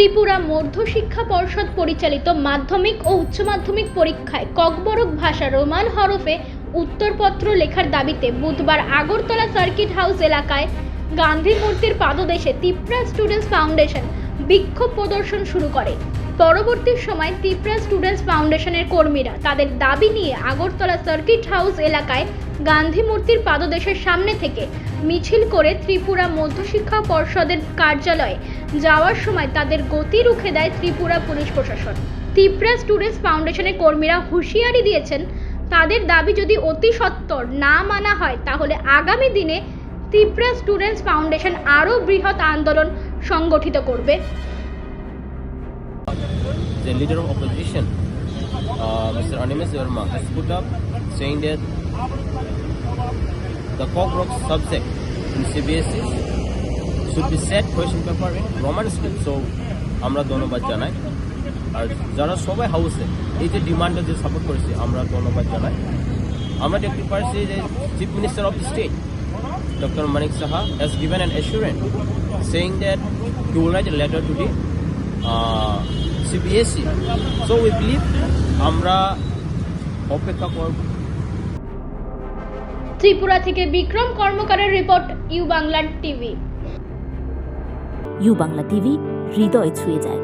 ত্রিপুরা মধ্য শিক্ষা পর্ষদ পরিচালিত মাধ্যমিক ও উচ্চ মাধ্যমিক পরীক্ষায় ককবরক ভাষা রোমান হরফে উত্তরপত্র লেখার দাবিতে বুধবার আগরতলা সার্কিট হাউস এলাকায় গান্ধী মূর্তির পাদদেশে তিপ্রা স্টুডেন্টস ফাউন্ডেশন বিক্ষোভ প্রদর্শন শুরু করে। পরবর্তী সময় তিপ্রা স্টুডেন্টস ফাউন্ডেশনের কর্মীরা তাদের দাবি নিয়ে আগরতলা সার্কিট হাউস এলাকায় গান্ধী মূর্তির পাদদেশের সামনে থেকে মিছিল করে ত্রিপুরা মধ্যশিক্ষা পর্ষদের কার্যালয়ে যাওয়ার সময় তাদের গতি রুখে দেয় ত্রিপুরা পুলিশ প্রশাসন। ত্রিপুরা স্টুডেন্টস ফাউন্ডেশনের কর্মীরা হুঁশিয়ারি দিয়েছেন, তাদের দাবি যদি অতি সত্বর না মানা হয়, তাহলে আগামী দিনে ত্রিপুরা স্টুডেন্টস ফাউন্ডেশন আরও বৃহৎ আন্দোলন সংগঠিত করবে। The leader of opposition, uh, Mr. Animus Verma, has put up saying that the cockroach subject in CBSE should be set question paper in Roman script. So আমরা ধন্যবাদ জানাই আর যারা সবাই হাউসে এই যে ডিমান্ডটা যে সাপোর্ট করেছে আমরা ধন্যবাদ জানাই আমরা দেখতে পারছি যে chief minister of the state Dr. Manik Saha has given an assurance saying that he will write a letter to the uh, CBSE. So we believe আমরা অপেক্ষা করব। ত্রিপুরা থেকে Bikram কর্মকারের report U Bangla TV. U Bangla TV হৃদয় ছুঁয়ে যায়।